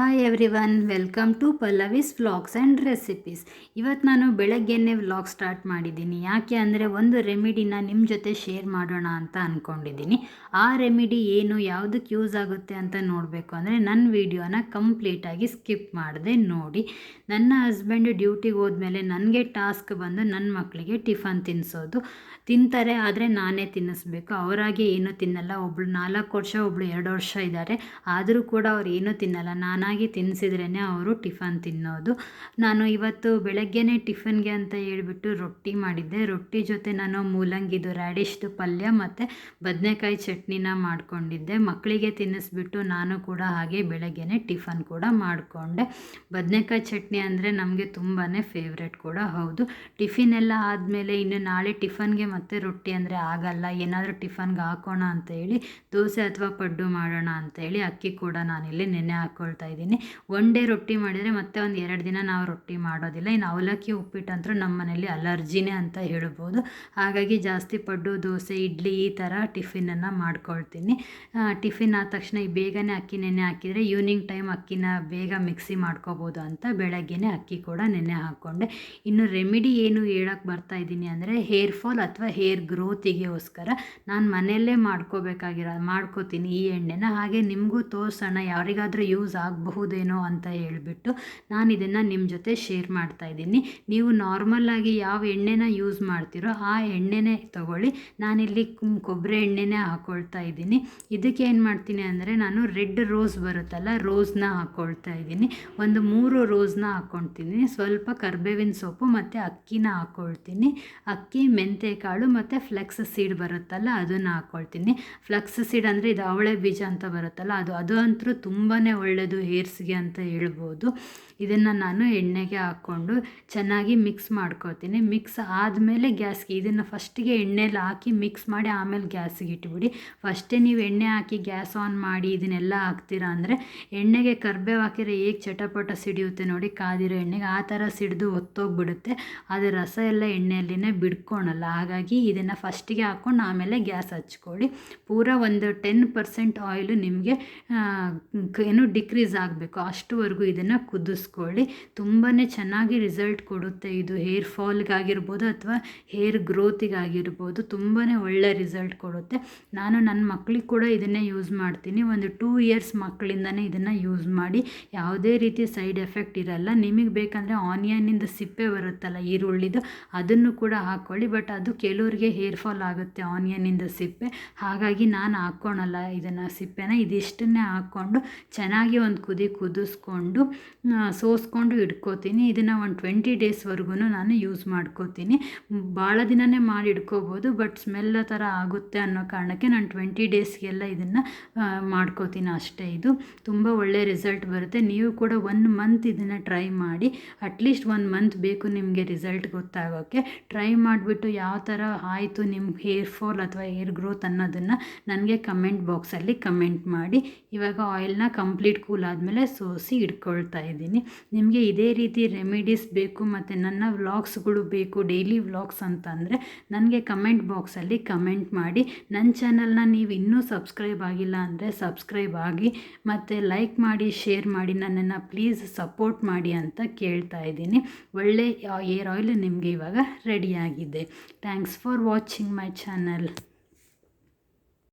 Hi everyone welcome to Pallavi's vlogs and recipes ಇವತ್ತು ನಾನು ಬೆಳಗ್ಗೆನೇ ವ್ಲಾಗ್ ಸ್ಟಾರ್ಟ್ ಮಾಡಿದ್ದೀನಿ. ಯಾಕೆ ಅಂದರೆ ಒಂದು ರೆಮಿಡಿನ ನಿಮ್ಮ ಜೊತೆ ಶೇರ್ ಮಾಡೋಣ ಅಂತ ಅಂದ್ಕೊಂಡಿದ್ದೀನಿ ಆ ರೆಮಿಡಿ ಏನು ಯಾವುದಕ್ಕೆ ಯೂಸ್ ಆಗುತ್ತೆ ಅಂತ ನೋಡಬೇಕು ಅಂದರೆ ನನ್ನ ವೀಡಿಯೋನ ಕಂಪ್ಲೀಟಾಗಿ ಸ್ಕಿಪ್ ಮಾಡದೆ ನೋಡಿ. ನನ್ನ ಹಸ್ಬೆಂಡ್ ಡ್ಯೂಟಿಗೆ ಹೋದ್ಮೇಲೆ ನನಗೆ ಟಾಸ್ಕ್ ಬಂದು ನನ್ನ ಮಕ್ಕಳಿಗೆ ಟಿಫನ್ ತಿನ್ನಿಸೋದು ತಿಂತಾರೆ, ಆದರೆ ನಾನೇ ತಿನ್ನಿಸ್ಬೇಕು. ಅವರಾಗೆ ಏನೂ ತಿನ್ನಲ್ಲ. ಒಬ್ಳು ನಾಲ್ಕು ವರ್ಷ, ಒಬ್ಳು ಎರಡು ವರ್ಷ ಇದ್ದಾರೆ ಆದರೂ ಕೂಡ ಅವ್ರು ಏನೂ ತಿನ್ನಲ್ಲ. ನಾನಾಗಿ ತಿನ್ನಿಸಿದ್ರೇ ಅವರು ಟಿಫನ್ ತಿನ್ನೋದು. ನಾನು ಇವತ್ತು ಬೆಳಗ್ಗೆನೇ ಟಿಫನ್ಗೆ ಅಂತ ಹೇಳಿಬಿಟ್ಟು ರೊಟ್ಟಿ ಮಾಡಿದ್ದೆ. ರೊಟ್ಟಿ ಜೊತೆ ನಾನು ಮೂಲಂಗಿದು ರ್ಯಾಡಿಶ್ದು ಪಲ್ಯ ಮತ್ತು ಬದನೆಕಾಯಿ ಚಟ್ನಿನ ಮಾಡಿಕೊಂಡಿದ್ದೆ. ಮಕ್ಕಳಿಗೆ ತಿನ್ನಿಸ್ಬಿಟ್ಟು ನಾನು ಕೂಡ ಹಾಗೆ ಬೆಳಗ್ಗೆನೆ ಟಿಫನ್ ಕೂಡ ಮಾಡಿಕೊಂಡೆ. ಬದನೆಕಾಯಿ ಚಟ್ನಿ ಅಂದರೆ ನಮಗೆ ತುಂಬಾ ಫೇವ್ರೆಟ್ ಕೂಡ, ಹೌದು. ಟಿಫಿನ್ ಎಲ್ಲ ಆದಮೇಲೆ ಇನ್ನು ನಾಳೆ ಟಿಫನ್ಗೆ ಮತ್ತು ರೊಟ್ಟಿ ಅಂದರೆ ಆಗಲ್ಲ. ಏನಾದರೂ ಟಿಫನ್ಗೆ ಹಾಕೋಣ ಅಂತ ಹೇಳಿ, ದೋಸೆ ಅಥವಾ ಪಡ್ಡು ಮಾಡೋಣ ಅಂತ ಹೇಳಿ ಅಕ್ಕಿ ಕೂಡ ನಾನಿಲ್ಲಿ ನೆನೆ ಹಾಕ್ಕೊಳ್ತಾ ಇದ್ದೀನಿ ಒನ್ ಡೇ ರೊಟ್ಟಿ ಮಾಡಿದರೆ ಮತ್ತೆ ಒಂದು ಎರಡು ದಿನ ನಾವು ರೊಟ್ಟಿ ಮಾಡೋದಿಲ್ಲ. ಇನ್ನು ಅವಲಕ್ಕಿ ಉಪ್ಪಿಟ್ಟಂತೂ ನಮ್ಮ ಮನೇಲಿ ಅಲರ್ಜಿನೇ ಅಂತ ಹೇಳ್ಬೋದು. ಹಾಗಾಗಿ ಜಾಸ್ತಿ ಪಡ್ಡು, ದೋಸೆ, ಇಡ್ಲಿ ಈ ಥರ ಟಿಫಿನನ್ನು ಮಾಡ್ಕೊಳ್ತೀನಿ. ಟಿಫಿನ್ ಆದ ತಕ್ಷಣ ಈ ಬೇಗನೆ ಅಕ್ಕಿ ನೆನೆ ಹಾಕಿದರೆ ಈವ್ನಿಂಗ್ ಟೈಮ್ ಅಕ್ಕಿನ ಬೇಗ ಮಿಕ್ಸಿ ಮಾಡ್ಕೋಬೋದು ಅಂತ ಬೆಳಗ್ಗೆನೆ ಅಕ್ಕಿ ಕೂಡ ನೆನೆ ಹಾಕ್ಕೊಂಡೆ. ಇನ್ನು ರೆಮಿಡಿ ಏನು ಹೇಳಕ್ಕೆ ಬರ್ತಾ ಇದ್ದೀನಿ ಅಂದರೆ ಹೇರ್ ಫಾಲ್ ಅಥವಾ ಹೇರ್ ಗ್ರೋತಿಗೋಸ್ಕರ ನಾನು ಮನೆಯಲ್ಲೇ ಮಾಡ್ಕೋಬೇಕಾಗಿರೋ, ಮಾಡ್ಕೋತೀನಿ ಈ ಎಣ್ಣೆನ. ಹಾಗೆ ನಿಮಗೂ ತೋರಿಸೋಣ, ಯಾರಿಗಾದರೂ ಯೂಸ್ ಆಗಬಹುದೇನೋ ಅಂತ ಹೇಳಿಬಿಟ್ಟು ನಾನು ಇದನ್ನು ನಿಮ್ಮ ಜೊತೆ ಶೇರ್ ಮಾಡ್ತಾ ಇದ್ದೀನಿ. ನೀವು ನಾರ್ಮಲ್ಲಾಗಿ ಯಾವ ಎಣ್ಣೆನ ಯೂಸ್ ಮಾಡ್ತೀರೋ ಆ ಎಣ್ಣೆನೇ ತಗೊಳ್ಳಿ. ನಾನಿಲ್ಲಿ ಕೊಬ್ಬರಿ ಎಣ್ಣೆನೇ ಹಾಕ್ಕೊಳ್ತಾ ಇದ್ದೀನಿ. ಇದಕ್ಕೆ ಏನು ಮಾಡ್ತೀನಿ ಅಂದರೆ ನಾನು ರೆಡ್ ರೋಸ್ ಬರುತ್ತಲ್ಲ ರೋಸ್ನ ಹಾಕ್ಕೊಳ್ತಾ ಇದ್ದೀನಿ. ಒಂದು ಮೂರು ರೋಸ್ನ ಹಾಕ್ಕೊಳ್ತೀನಿ ಸ್ವಲ್ಪ ಕರ್ಬೇವಿನ ಸೊಪ್ಪು ಮತ್ತು ಅಕ್ಕಿನ ಹಾಕ್ಕೊಳ್ತೀನಿ ಅಕ್ಕಿ ಮೆಂತೆ ಕಾಳು ಮತ್ತು ಫ್ಲೆಕ್ಸ್ ಸೀಡ್ ಬರುತ್ತಲ್ಲ, ಅದನ್ನು ಹಾಕ್ಕೊಳ್ತೀನಿ ಫ್ಲೆಕ್ಸ್ ಸೀಡ್ ಅಂದರೆ ಇದು ಅವಳೆ ಬೀಜ ಅಂತ ಬರುತ್ತಲ್ಲ, ಅದು ಅದು ಅಂತೂ ತುಂಬಾ ಒಳ್ಳೆಯದು ಹೇರ್ಸ್ಗೆ ಅಂತ ಹೇಳ್ಬೋದು. ಇದನ್ನು ನಾನು ಎಣ್ಣೆಗೆ ಹಾಕ್ಕೊಂಡು ಚೆನ್ನಾಗಿ ಮಿಕ್ಸ್ ಮಾಡ್ಕೋತೀನಿ ಮಿಕ್ಸ್ ಆದಮೇಲೆ ಗ್ಯಾಸ್ಗೆ ಇದನ್ನು ಫಸ್ಟಿಗೆ ಎಣ್ಣೆಲಿ ಹಾಕಿ ಮಿಕ್ಸ್ ಮಾಡಿ ಆಮೇಲೆ ಗ್ಯಾಸ್ಗೆ ಇಟ್ಬಿಡಿ. ಫಸ್ಟೇ ನೀವು ಎಣ್ಣೆ ಹಾಕಿ ಗ್ಯಾಸ್ ಆನ್ ಮಾಡಿ ಇದನ್ನೆಲ್ಲ ಹಾಕ್ತೀರಾ ಅಂದರೆ ಎಣ್ಣೆಗೆ ಕರ್ಬೇವು ಹಾಕಿದ್ರೆ ಹೇಗೆ ಚಟಪಟ ಸಿಡಿಯುತ್ತೆ ನೋಡಿ ಕಾದಿರೋ ಎಣ್ಣೆಗೆ ಆ ಥರ ಸಿಡಿದು ಒತ್ತೋಗ್ಬಿಡುತ್ತೆ. ಅದು ರಸ ಎಲ್ಲ ಎಣ್ಣೆಯಲ್ಲಿನೇ ಬಿಡ್ಕೊಳಲ್ಲ. ಹಾಗಾಗಿ ಇದನ್ನು ಫಸ್ಟಿಗೆ ಹಾಕ್ಕೊಂಡು ಆಮೇಲೆ ಗ್ಯಾಸ್ ಹಚ್ಕೊಳ್ಳಿ. ಪೂರ ಒಂದು ಟೆನ್ ಪರ್ಸೆಂಟ್ ಆಯಿಲು ನಿಮಗೆ ಏನು ಡಿಕ್ರೀಸ್ ಆಗಬೇಕು ಅಷ್ಟುವರೆಗೂ ಇದನ್ನು ಕುದಿಸ್ಕೊಳ್ಳಿ. ತುಂಬಾ ಚೆನ್ನಾಗಿ ರಿಸಲ್ಟ್ ಕೊಡುತ್ತೆ ಇದು. ಹೇರ್ ಫಾಲ್ಗಾಗಿರ್ಬೋದು ಅಥವಾ ಹೇರ್ ಗ್ರೋತಿಗಾಗಿರ್ಬೋದು ತುಂಬಾ ಒಳ್ಳೆ ರಿಸಲ್ಟ್ ಕೊಡುತ್ತೆ. ನಾನು ನನ್ನ ಮಕ್ಕಳಿಗೆ ಕೂಡ ಇದನ್ನೇ ಯೂಸ್ ಮಾಡ್ತೀನಿ. ಒಂದು ಟೂ ಇಯರ್ಸ್ ಮಕ್ಕಳಿಂದನೇ ಇದನ್ನು ಯೂಸ್ ಮಾಡಿ. ಯಾವುದೇ ರೀತಿ ಸೈಡ್ ಎಫೆಕ್ಟ್ ಇರಲ್ಲ. ನಿಮಗೆ ಬೇಕಂದರೆ ಆನಿಯನ್ನಿಂದ ಸಿಪ್ಪೆ ಬರುತ್ತಲ್ಲ ಈರುಳ್ಳಿದು, ಅದನ್ನು ಕೂಡ ಹಾಕ್ಕೊಳ್ಳಿ ಬಟ್ ಅದು ಕೆಲವ್ರಿಗೆ ಹೇರ್ ಫಾಲ್ ಆಗುತ್ತೆ ಆನಿಯನ್ನಿಂದ ಸಿಪ್ಪೆ. ಹಾಗಾಗಿ ನಾನು ಹಾಕ್ಕೊಳಲ್ಲ ಇದನ್ನು, ಸಿಪ್ಪೆನ. ಇದಿಷ್ಟನ್ನೇ ಹಾಕ್ಕೊಂಡು ಚೆನ್ನಾಗಿ ಒಂದು ಕುದಿ ಕುದಿಸ್ಕೊಂಡು ಸೋಸ್ಕೊಂಡು ಇಟ್ಕೋತೀನಿ. ಇದನ್ನು ಒಂದು ಟ್ವೆಂಟಿ ಡೇಸ್ವರೆಗೂ ನಾನು ಯೂಸ್ ಮಾಡ್ಕೋತೀನಿ. ಭಾಳ ದಿನವೇ ಮಾಡಿ ಇಟ್ಕೋಬೋದು ಬಟ್ ಸ್ಮೆಲ್ ಥರ ಆಗುತ್ತೆ ಅನ್ನೋ ಕಾರಣಕ್ಕೆ ನಾನು ಟ್ವೆಂಟಿ ಡೇಸ್ಗೆಲ್ಲ ಇದನ್ನು ಮಾಡ್ಕೋತೀನಿ ಅಷ್ಟೇ ಇದು. ತುಂಬ ಒಳ್ಳೆ ರಿಸಲ್ಟ್ ಬರುತ್ತೆ. ನೀವು ಕೂಡ ಒನ್ ಮಂತ್ ಇದನ್ನು ಟ್ರೈ ಮಾಡಿ ಅಟ್ಲೀಸ್ಟ್ ಒನ್ ಮಂತ್ ಬೇಕು ನಿಮಗೆ ರಿಸಲ್ಟ್ ಗೊತ್ತಾಗೋಕ್ಕೆ ಟ್ರೈ ಮಾಡಿಬಿಟ್ಟು ಯಾವ ಥರ ಆಯಿತು ನಿಮ್ಮ ಹೇರ್ ಫಾಲ್ ಅಥವಾ ಹೇರ್ ಗ್ರೋತ್ ಅನ್ನೋದನ್ನು ನನಗೆ ಕಮೆಂಟ್ ಬಾಕ್ಸಲ್ಲಿ ಕಮೆಂಟ್ ಮಾಡಿ. ಇವಾಗ ಆಯಿಲ್ನ ಕಂಪ್ಲೀಟ್ ಕೂಲ್ ಆದಮೇಲೆ ಸೋಸಿ ಇಟ್ಕೊಳ್ತಾ ಇದ್ದೀನಿ. ನಿಮಗೆ ಇದೇ ರೀತಿ ರೆಮಿಡೀಸ್ ಬೇಕು ಮತ್ತು ನನ್ನ ವ್ಲಾಗ್ಸ್ಗಳು ಬೇಕು ಡೈಲಿ ವ್ಲಾಗ್ಸ್ ಅಂತಂದರೆ ನನಗೆ ಕಮೆಂಟ್ ಬಾಕ್ಸಲ್ಲಿ ಕಮೆಂಟ್ ಮಾಡಿ. ನನ್ನ ಚಾನಲ್ನ ನೀವು ಇನ್ನೂ ಸಬ್ಸ್ಕ್ರೈಬ್ ಆಗಿಲ್ಲ ಅಂದರೆ ಸಬ್ಸ್ಕ್ರೈಬ್ ಆಗಿ ಮತ್ತು ಲೈಕ್ ಮಾಡಿ ಶೇರ್ ಮಾಡಿ, ನನ್ನನ್ನು ಪ್ಲೀಸ್ ಸಪೋರ್ಟ್ ಮಾಡಿ ಅಂತ ಕೇಳ್ತಾ ಇದ್ದೀನಿ. ಒಳ್ಳೆ ಏರ್ ಆಯಿಲ್ ನಿಮಗೆ ಇವಾಗ ರೆಡಿಯಾಗಿದೆ thanks for watching my channel